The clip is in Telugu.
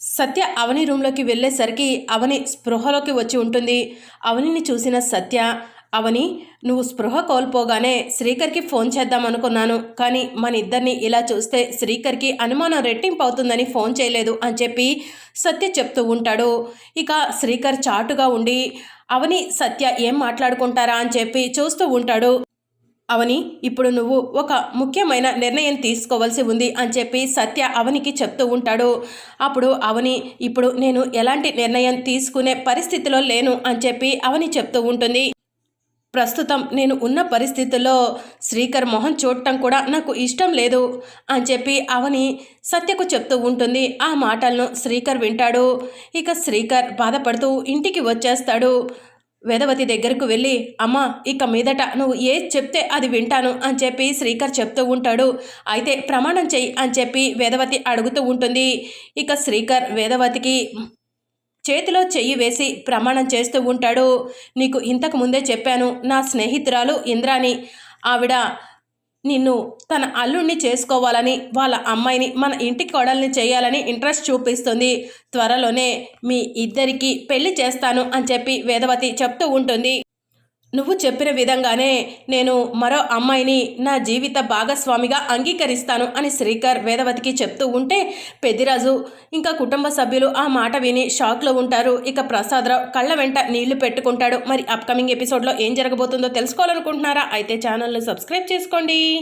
సత్య అవని రూమ్లోకి వెళ్ళేసరికి అవని స్పృహలోకి వచ్చి ఉంటుంది. అవనిని చూసిన సత్య అవని నువ్వు స్పృహ కోల్పోగానే శ్రీకర్కి ఫోన్ చేద్దాం అనుకున్నాను. కానీ మన ఇద్దరిని ఇలా చూస్తే శ్రీకర్కి అనుమానం రెట్టింపు అవుతుందని ఫోన్ చేయలేదు అని చెప్పి సత్య చెప్తూ ఉంటాడు. ఇక శ్రీకర్ చాటుగా ఉండి అవని సత్య ఏం మాట్లాడుకుంటారా? అని చెప్పి చూస్తూ ఉంటాడు. అవని ఇప్పుడు నువ్వు ఒక ముఖ్యమైన నిర్ణయం తీసుకోవాల్సి ఉంది అని చెప్పి సత్య అవనికి చెప్తూ ఉంటాడు. అప్పుడు అవని ఇప్పుడు నేను ఎలాంటి నిర్ణయం తీసుకునే పరిస్థితిలో లేను అని చెప్పి అవని చెప్తూ ఉంటుంది. ప్రస్తుతం నేను ఉన్న పరిస్థితుల్లో శ్రీకర్ మొహం చూడటం కూడా నాకు ఇష్టం లేదు అని చెప్పి అవని సత్యకు చెప్తూ ఉంటుంది. ఆ మాటలను శ్రీకర్ వింటాడు. ఇక శ్రీకర్ బాధపడుతూ ఇంటికి వచ్చేస్తాడు. వేదవతి దగ్గరకు వెళ్ళి అమ్మ ఇక మీదట నువ్వు ఏ చెప్తే అది వింటాను అని చెప్పి శ్రీకర్ చెప్తూ ఉంటాడు. అయితే ప్రమాణం చెయ్యి అని చెప్పి వేదవతి అడుగుతూ ఉంటుంది. ఇక శ్రీకర్ వేదవతికి చేతిలో చెయ్యి వేసి ప్రమాణం చేస్తూ ఉంటాడు. నీకు ఇంతకు ముందే చెప్పాను నా స్నేహితురాలు ఇంద్రాని ఆవిడ నిన్ను తన అల్లుణ్ణి చేసుకోవాలని వాళ్ళ అమ్మాయిని మన ఇంటి కోడల్ని చేయాలని ఇంట్రెస్ట్ చూపిస్తుంది. త్వరలోనే మీ ఇద్దరికి పెళ్ళి చేస్తాను అని చెప్పి వేదవతి చెప్తూ ఉంటుంది. నువ్వు చెప్పిన విధంగానే నేను మరో అమ్మాయిని నా జీవిత భాగస్వామిగా అంగీకరిస్తాను అని శ్రీకర్ వేదవతికి చెప్తూ ఉంటే పెద్దిరాజు ఇంకా కుటుంబ సభ్యులు ఆ మాట విని షాక్లో ఉంటారు. ఇక ప్రసాదరావు కళ్ళ వెంట నీళ్ళు పెట్టుకుంటాడు. మరి అప్కమింగ్ ఎపిసోడ్లో ఏం జరగబోతుందో తెలుసుకోవాలనుకుంటున్నారా? అయితే ఛానల్ను సబ్స్క్రైబ్ చేసుకోండి.